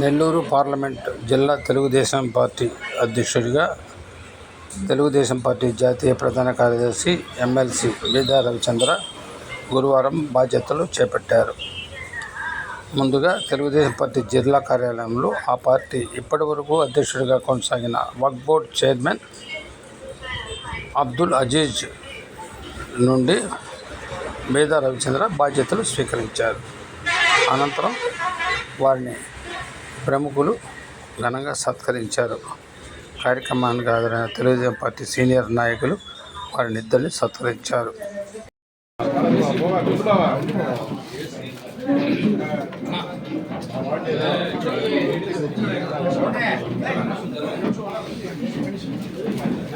Nellore parliament జిల్లా Telugu Desam party అధ్యక్షుడిగా Telugu Desam party జాతీయ ప్రధాన కార్యదర్శి ఎమ్మెల్సీ బీదా రవిచంద్ర గురువారం బాధ్యతలు చేపట్టారు. ముందుగా తెలుగుదేశం పార్టీ జిల్లా కార్యాలయంలో ఆ పార్టీ ఇప్పటివరకు అధ్యక్షుడిగా కొనసాగిన వక్బోర్డ్ చైర్మన్ అబ్దుల్ అజీజ్ నుండి మేధా రవిచంద్ర బాధ్యతలు స్వీకరించారు. అనంతరం వారిని ప్రముఖులు ఘనంగా సత్కరించారు. కార్యక్రమానికి హాజరైన తెలుగుదేశం పార్టీ సీనియర్ నాయకులు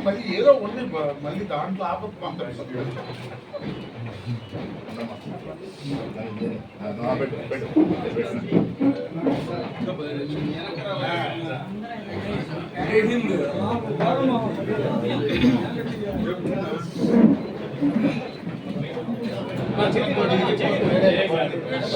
మళ్ళీ ఏదో ఉంది మ- మళ్ళీ దాంట్లో ఆపత్తు పంపించు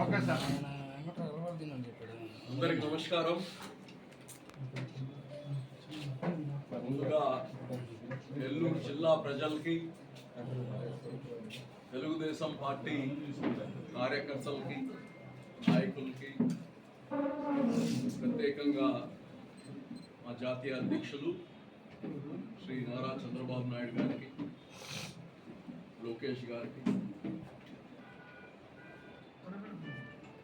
ఓకే సార్ అందరికి నమస్కారం. ముందుగా నెల్లూరు జిల్లా ప్రజలకి తెలుగుదేశం పార్టీ కార్యకర్తలకి నాయకులకి ప్రత్యేకంగా మా జాతీయ అధ్యక్షులు శ్రీ నారా చంద్రబాబు నాయుడు గారికి లోకేష్ గారికి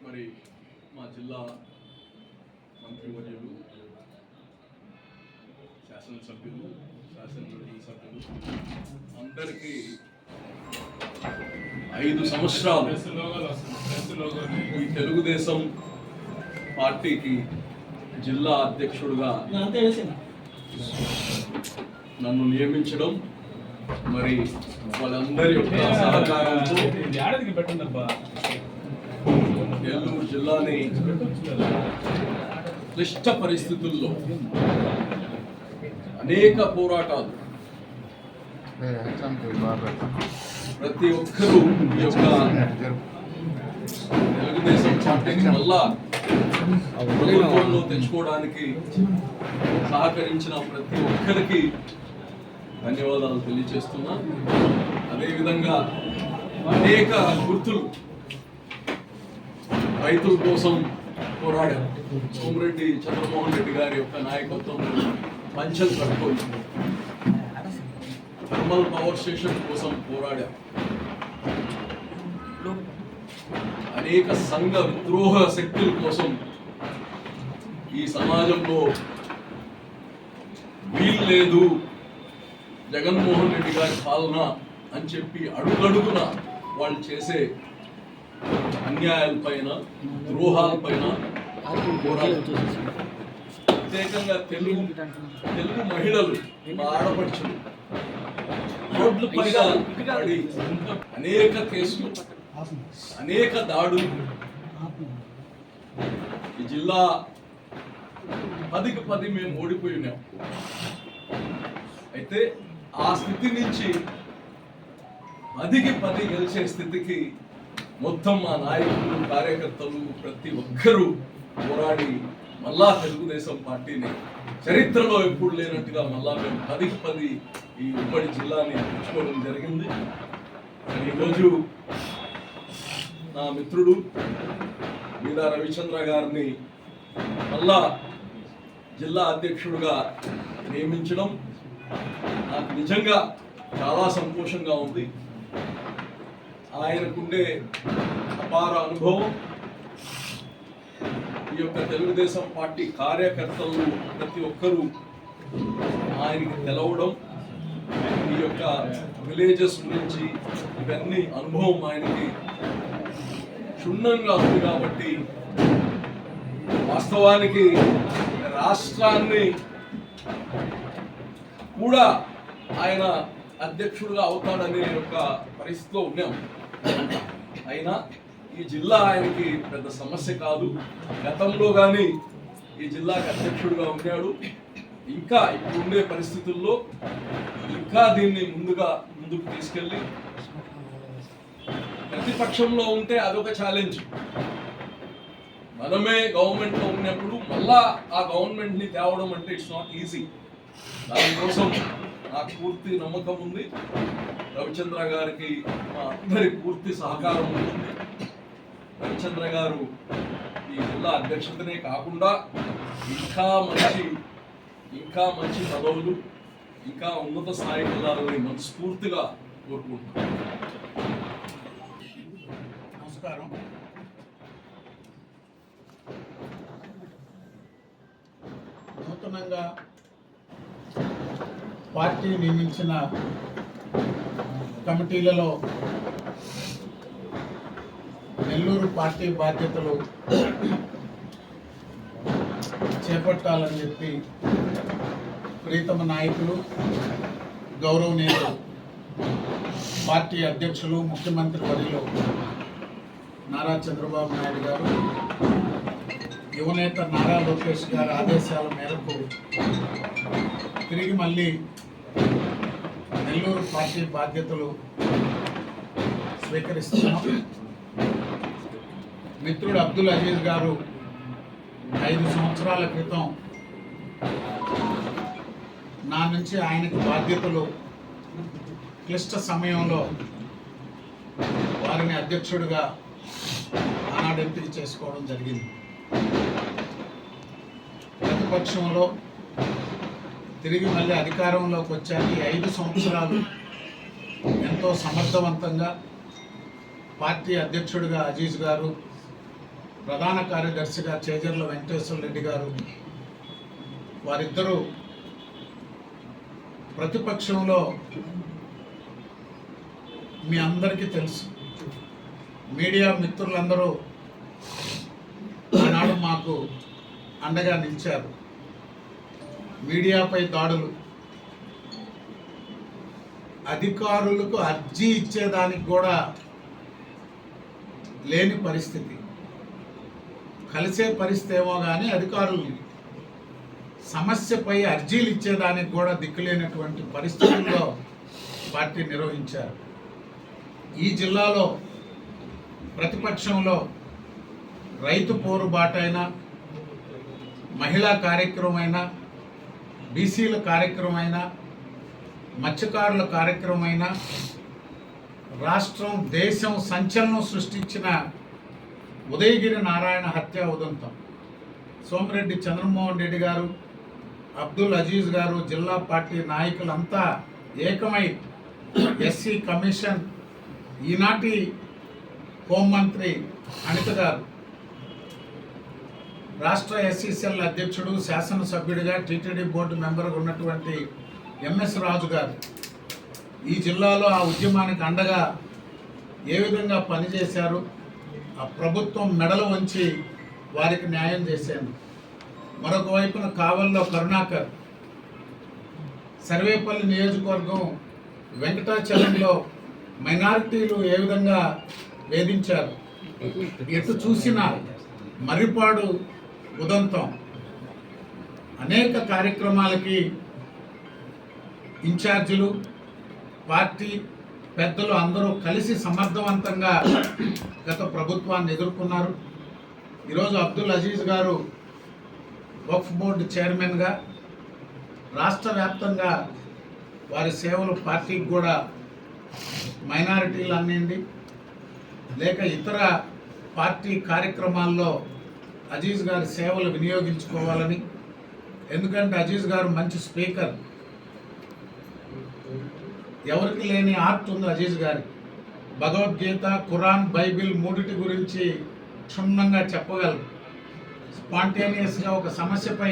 మరి మా జిల్లా మంత్రివర్యులు శాసనసభ్యులు శాసనమండలి సభ్యులు అందరికీ ఐదు సంవత్సరాలు ఈ తెలుగుదేశం పార్టీకి జిల్లా అధ్యక్షుడుగా నన్ను నియమించడం మరి వాళ్ళందరి యొక్క సహకారంతో నెల్లూరు జిల్లాని క్లిష్ట పరిస్థితుల్లో అనేక పోరాటాలు. ప్రతి ఒక్కరూ ఈ యొక్క తెలుగుదేశం పార్టీని మళ్ళా ప్రభుత్వంలో తెచ్చుకోవడానికి సహకరించిన ప్రతి ఒక్కరికి ధన్యవాదాలు తెలియజేస్తున్నా. అదేవిధంగా అనేక గుర్తులు రైతుల కోసం పోరాడారు. సోమిరెడ్డి చంద్రమోహన్ రెడ్డి గారి యొక్క నాయకత్వంలో పంచలు కట్టుకోవచ్చు థర్మల్ పవర్ స్టేషన్ కోసం పోరాడారు అనేక సంఘ విద్రోహ శక్తుల కోసం ఈ సమాజంలో వీలు లేదు. జగన్మోహన్ రెడ్డి గారి పాలన అని చెప్పి అడుగడుగున వాళ్ళు చేసే అన్యాయాలపైన ద్రోహాలపైన పోరాడారు. ప్రత్యేకంగా తెలుగు తెలుగు మహిళలు ఆడపడుచులు రోడ్ల పడి అనేక కేసులు అనేక దాడులు. ఈ జిల్లా పదికి పది మేము ఓడిపోయి ఉన్నాం. అయితే ఆ స్థితి నుంచి పదికి పది గెలిచే స్థితికి మొత్తం మా నాయకులు కార్యకర్తలు ప్రతి ఒక్కరూ పోరాడి మళ్ళా తెలుగుదేశం పార్టీని చరిత్రలో ఎప్పుడు లేనట్టుగా మళ్ళా మేము పదికి పది ఈ ఉమ్మడి జిల్లాని తెచ్చుకోవడం జరిగింది. ఈరోజు నా మిత్రుడు మీద రవిచంద్ర గారిని మళ్ళా జిల్లా అధ్యక్షుడుగా నియమించడం నాకు నిజంగా చాలా సంతోషంగా ఉంది. ఆయనకుండే అపార అనుభవం. ఈ యొక్క తెలుగుదేశం పార్టీ కార్యకర్తలు ప్రతి ఒక్కరూ ఆయనకి తెలవడం ఈ యొక్క విలేజెస్ గురించి ఇవన్నీ అనుభవం ఆయనకి క్షుణ్ణంగా ఉంది కాబట్టి వాస్తవానికి రాష్ట్రాన్ని కూడా ఆయన అధ్యక్షుడుగా అవుతాడనే యొక్క పరిస్థితిలో ఉన్నాం. అయినా ఈ జిల్లా ఆయనకి పెద్ద సమస్య కాదు. గతంలో కానీ ఈ జిల్లాకి అధ్యక్షుడుగా ఉన్నాడు. ఇంకా ఇప్పుడు ఉండే పరిస్థితుల్లో ఇంకా దీన్ని ముందుగా ముందుకు తీసుకెళ్ళి ప్రతిపక్షంలో ఉంటే అదొక ఛాలెంజ్ మనమే గవర్నమెంట్లో ఉన్నప్పుడు మళ్ళా ఆ గవర్నమెంట్ని తేవడం అంటే ఇట్స్ నాట్ ఈజీ దానికోసం నాకు పూర్తి నమ్మకం ఉంది. రవిచంద్ర గారికి మా అందరి పూర్తి సహకారం ఉంటుంది. రవిచంద్ర గారు ఈ జిల్లా అధ్యక్షతనే కాకుండా ఇంకా మంచి ఇంకా మంచి పదవులు ఇంకా ఉన్నత స్థాయికి వెళ్ళాలని మనస్ఫూర్తిగా కోరుకుంటున్నాను నమస్కారం. నూతనంగా పార్టీ నియమించిన కమిటీలలో నెల్లూరు పార్టీ బాధ్యతలు చేపట్టాలని చెప్పి ప్రీతమ నాయకులు గౌరవనీయులు పార్టీ అధ్యక్షులు ముఖ్యమంత్రి వర్యులు నారా చంద్రబాబు నాయుడు గారు యువనేత నారా లోకేష్ గారి ఆదేశాల మేరకు తిరిగి మళ్ళీ నెల్లూరు పార్టీ బాధ్యతలు స్వీకరిస్తున్నాం. మిత్రుడు అబ్దుల్ అజీజ్ గారు ఐదు సంవత్సరాల క్రితం నా నుంచి ఆయనకు బాధ్యతలు క్లిష్ట సమయంలో వారిని అధ్యక్షుడిగా ఆనాడు ఎంపిక చేసుకోవడం జరిగింది. ప్రతిపక్షంలో తిరిగి మళ్ళీ అధికారంలోకి వచ్చాక ఐదు సంవత్సరాలు ఎంతో సమర్థవంతంగా పార్టీ అధ్యక్షుడిగా అజీజ్ గారు ప్రధాన కార్యదర్శిగా చేజర్ల వెంకటేశ్వర రెడ్డి గారు వారిద్దరూ ప్రతిపక్షంలో మీ అందరికీ తెలుసు. మీడియా మిత్రులందరూ ఆనాడు మాకు అండగా నిలిచారు. మీడియాపై దాడులు. అధికారులకు అర్జీ ఇచ్చేదానికి కూడా లేని పరిస్థితి. కలిసే పరిస్థితి ఏమో కానీ అధికారులు సమస్యపై అర్జీలు ఇచ్చేదానికి కూడా దిక్కులేనటువంటి పరిస్థితుల్లో పార్టీ నిర్వహించారు. ఈ జిల్లాలో ప్రతిపక్షంలో రైతు పోరుబాటైనా మహిళా కార్యక్రమమైనా బీసీల కార్యక్రమమైనా మత్స్యకారుల కార్యక్రమమైనా రాష్ట్రం దేశం సంచలనం సృష్టించిన ఉదయగిరి నారాయణ హత్య ఉదంతం. సోమిరెడ్డి చంద్రమోహన్ రెడ్డి గారు అబ్దుల్ అజీజ్ గారు జిల్లా పార్టీ నాయకులంతా ఏకమై ఎస్సీ కమిషన్ ఈనాటి హోంమంత్రి అనిత గారు రాష్ట్ర ఎస్సీసీఎల్ అధ్యక్షుడు శాసనసభ్యుడిగా టీటీడీ బోర్డు మెంబర్గా ఉన్నటువంటి ఎంఎస్ రాజు గారు ఈ జిల్లాలో ఆ ఉద్యమానికి అండగా ఏ విధంగా పనిచేశారు? ఆ ప్రభుత్వం మెడలు వంచి వారికి న్యాయం చేశాను మరొక వైపున కావల్లో కరుణాకర్. సర్వేపల్లి నియోజకవర్గం వెంకటాచలంలో మైనారిటీలు ఏ విధంగా వేధించారు? ఎటు చూసినా మర్రిపాడు ఉదంతం. అనేక కార్యక్రమాలకి ఇన్ఛార్జీలు పార్టీ పెద్దలు అందరూ కలిసి సమర్థవంతంగా గత ప్రభుత్వాన్ని ఎదుర్కొన్నారు. ఈరోజు అబ్దుల్ అజీజ్ గారు వక్ఫ్ బోర్డు చైర్మన్గా రాష్ట్ర వ్యాప్తంగా వారి సేవలు పార్టీకి కూడా మైనారిటీలు అన్నిండి లేక ఇతర పార్టీ కార్యక్రమాల్లో అజీజ్ గారి సేవలు వినియోగించుకోవాలని ఎందుకంటే అజీజ్ గారు మంచి స్పీకర్. ఎవరికి లేని ఆర్ట్ ఉంది అజీజ్ గారి? భగవద్గీత ఖురాన్ బైబిల్ మూడిటి గురించి క్షుణ్ణంగా చెప్పగలరు. స్పాంటేనియస్గా ఒక సమస్యపై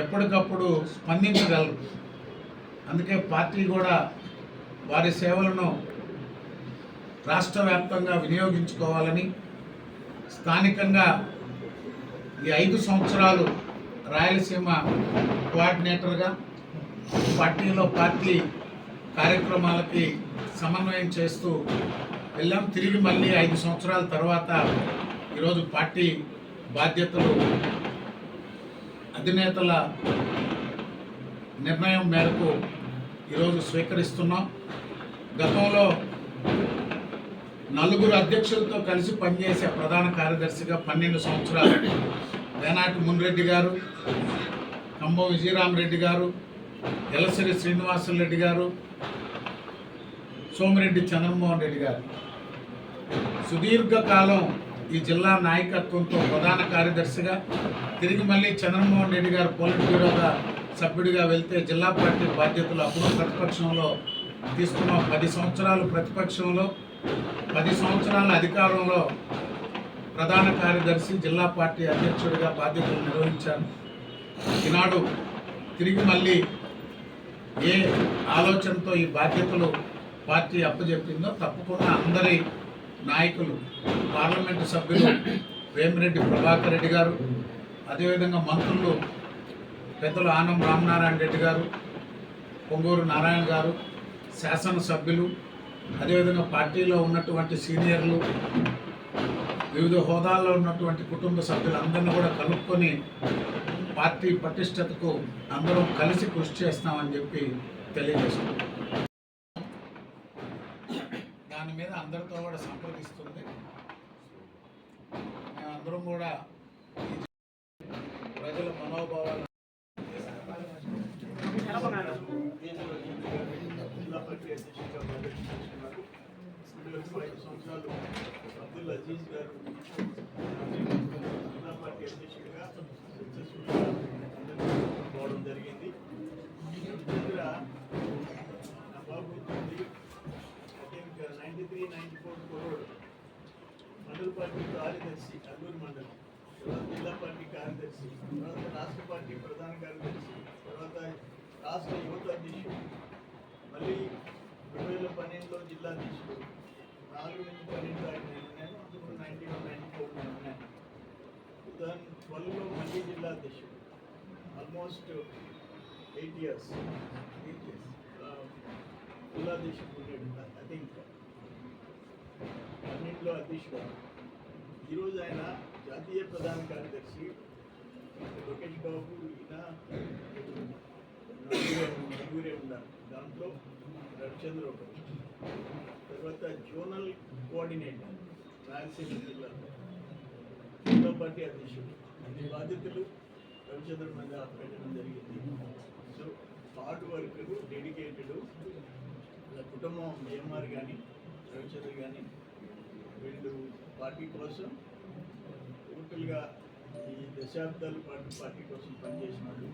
ఎప్పటికప్పుడు స్పందించగలరు. అందుకే పార్టీ కూడా వారి సేవలను రాష్ట్ర వ్యాప్తంగా వినియోగించుకోవాలని స్థానికంగా ఈ ఐదు సంవత్సరాలు రాయలసీమ కోఆర్డినేటర్గా పార్టీలో పార్టీ కార్యక్రమాలకి సమన్వయం చేస్తూ వెళ్ళాం. తిరిగి మళ్ళీ ఐదు సంవత్సరాల తర్వాత ఈరోజు పార్టీ బాధ్యతలు అధినేతల నిర్ణయం మేరకు ఈరోజు స్వీకరిస్తున్నాం. గతంలో నలుగురు అధ్యక్షులతో కలిసి పనిచేసే ప్రధాన కార్యదర్శిగా పన్నెండు సంవత్సరాలు వేనాటి మున్రెడ్డి గారు కంభం విజయరామరెడ్డి గారు ఎలసిరి శ్రీనివాసులరెడ్డి గారు సోమిరెడ్డి చంద్రమోహన్ రెడ్డి గారు. సుదీర్ఘకాలం ఈ జిల్లా నాయకత్వంతో ప్రధాన కార్యదర్శిగా తిరిగి మళ్ళీ చంద్రమోహన్ రెడ్డి గారు పోలిట్ బ్యూరోగా సభ్యుడిగా వెళ్తే జిల్లా పార్టీ బాధ్యతలు అప్పుడు ప్రతిపక్షంలో తీసుకున్న పది సంవత్సరాలు ప్రతిపక్షంలో పది సంవత్సరాల అధికారంలో ప్రధాన కార్యదర్శి జిల్లా పార్టీ అధ్యక్షుడిగా బాధ్యతలు నిర్వహించాను ఈనాడు తిరిగి మళ్ళీ ఏ ఆలోచనతో ఈ బాధ్యతలు పార్టీ అప్పచెప్పిందో తప్పకుండా అందరి నాయకులు పార్లమెంటు సభ్యులు వేమిరెడ్డి ప్రభాకర్ రెడ్డి గారు అదేవిధంగా మంత్రులు పెద్దలు ఆనం రామనారాయణ రెడ్డి గారు పొంగూరు నారాయణ గారు శాసనసభ్యులు అదేవిధంగా పార్టీలో ఉన్నటువంటి సీనియర్లు వివిధ హోదాల్లో ఉన్నటువంటి కుటుంబ సభ్యులందరినీ కూడా కలుపుకొని పార్టీ పటిష్టతకు అందరం కలిసి కృషి చేస్తామని చెప్పి తెలియజేస్తున్నాం. దాని మీద అందరితో కూడా సంప్రదిస్తుంది. మేమందరం కూడా ప్రజల ప్రజల మనోభావాలు అబ్దుల్ అజీజ్ గారు పార్టీ అధ్యక్షుడిగా పోవడం జరిగింది. ఇక్కడ నా బాబు I think ninety three ninety four code మండల పార్టీ కార్యదర్శి అల్లూరు మండలం. తర్వాత జిల్లా పార్టీ కార్యదర్శి తర్వాత రాష్ట్ర పార్టీ ప్రధాన కార్యదర్శి తర్వాత రాష్ట్ర యువత అధ్యక్షుడు మళ్ళీ రెండు వేల పన్నెండులో జిల్లా అధ్యక్షుడు నాలుగు నుంచి పన్నెండు దాకా నేను నైన్టీ వన్ నైన్టీ ఫోర్ ఉన్నాను టూ థౌజండ్ ట్వెల్వ్లో మళ్ళీ జిల్లా అధ్యక్షుడు almost eight years eight years జిల్లా అధ్యక్షుడు ఉన్నాడు ఐ థింక్ అన్నింటిలో అధ్యక్షుడు. ఈరోజు ఆయన జాతీయ ప్రధాన కార్యదర్శి లోకేష్ బాబు ఈయన నలుగురే ఉన్నారు. దాంట్లో రవిచంద్ర ఒకటి తర్వాత జోనల్ కోఆర్డినేటర్ రాయలసీమ జిల్లాలో. జిల్లా పార్టీ అధ్యక్షుడు. అన్ని బాధ్యతలు రవిచంద్ర మీద పెట్టడం జరిగింది. సో హార్డ్ వర్కరు డెడికేటెడ్ కుటుంబం ఏఎంఆర్ కానీ రవిచంద్ర కానీ వీళ్ళు పార్టీ కోసం టోటల్గా ఈ దశాబ్దాల పాటు పార్టీ కోసం పనిచేసిన వాళ్ళు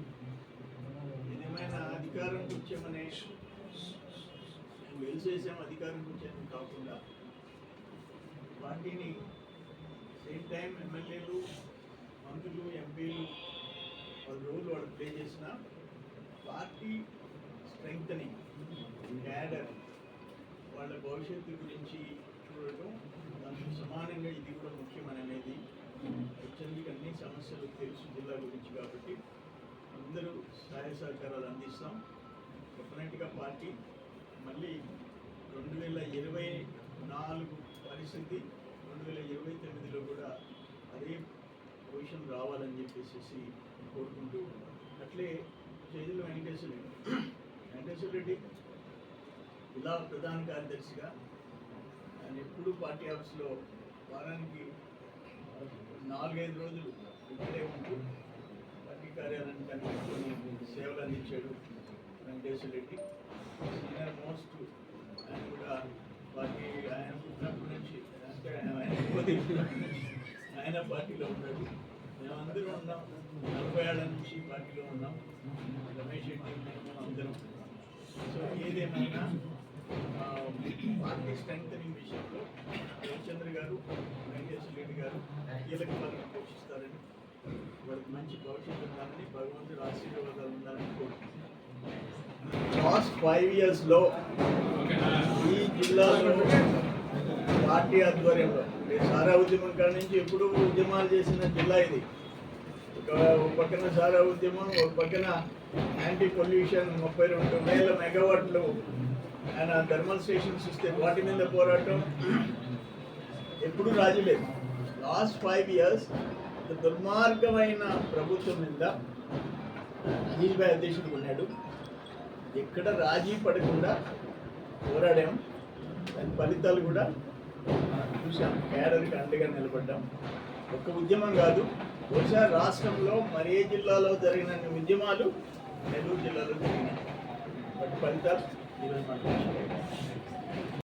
ఏదేమైనా అధికారం కూర్చోమనే మేము వెలిసేసాం అధికారం కూర్చోమని కాకుండా పార్టీని సేమ్ టైం ఎమ్మెల్యేలు మంత్రులు ఎంపీలు వాళ్ళ రోల్ వాళ్ళు ప్లే చేసిన పార్టీ స్ట్రెంగ్తనింగ్ క్యాడర్ వాళ్ళ భవిష్యత్తు గురించి చూడటం దానికి సమానంగా ఇది కూడా ముఖ్యమని అనేది వచ్చేందుకు అన్ని సమస్యలు తెలుసు జిల్లా గురించి కాబట్టి అందరూ సహాయ సహకారాలు అందిస్తాం. డెఫినెట్గా పార్టీ మళ్ళీ రెండు వేల ఇరవై నాలుగు పరిస్థితి రెండు వేల ఇరవై తొమ్మిదిలో కూడా అదే పొజిషన్ రావాలని చెప్పేసి కోరుకుంటూ అట్లే చేతులు వెంకటేశ్వర రెడ్డి. వెంకటేశ్వర రెడ్డి ఇలా ప్రధాన కార్యదర్శిగా ఆయన ఎప్పుడు పార్టీ ఆఫీస్లో వారానికి నాలుగైదు రోజులు ఇక్కడే ఉంటూ పార్టీ కార్యాలయాన్ని సేవలు అందించాడు వెంకటేశ్వర రెడ్డి. సీనియర్ మోస్ట్ ఆయన కూడా పార్టీ ఆయన పుట్టినప్పటి నుంచి ఆయన ఆయన పార్టీలో ఉన్నాడు మేమందరం ఉన్నాం. నలభై ఏళ్ళ నుంచి పార్టీలో ఉన్నాం. రమేష్ రెడ్డి మేము అందరం సో ఏదేమైనా పార్టీ స్ట్రెంగ్ విషయంలో రవిచంద్ర గారు వెంకటేశ్వర రెడ్డి గారు కీలక పాత్ర పోషిస్తారని వారికి మంచి భవిష్యత్తు ఉండాలని భగవంతుడు ఆశీర్వాదాలు ఉండాలని కోరుకుంటున్నాను లాస్ట్ ఫైవ్ ఇయర్స్లో ఈ జిల్లాలో పార్టీ ఆధ్వర్యంలో. సారా ఉద్యమం కాడ నుంచి ఎప్పుడూ ఉద్యమాలు చేసిన జిల్లా ఇది. ఒక పక్కన సారా ఉద్యమం ఒక పక్కన యాంటీ పొల్యూషన్ ముప్పై రెండు వేల మెగావాట్లు ఆయన థర్మల్ స్టేషన్స్ ఇస్తే వాటి మీద పోరాటం. ఎప్పుడు రాజులేదు లాస్ట్ ఫైవ్ ఇయర్స్ దుర్మార్గమైన ప్రభుత్వం మీద అనిల్ భాయ్ అధ్యక్షుడు ఉన్నాడు. ఎక్కడ రాజీ పడకుండా పోరాడాం. దాని ఫలితాలు కూడా మనం చూసాం కేడర్కి అండగా నిలబడ్డాం. ఒక్క ఉద్యమం కాదు బహుశా రాష్ట్రంలో మరి ఏ జిల్లాలో జరిగిన ఉద్యమాలు నెల్లూరు జిల్లాలో జరిగినాయి. వాటి ఫలితాలు ఈరోజు మనం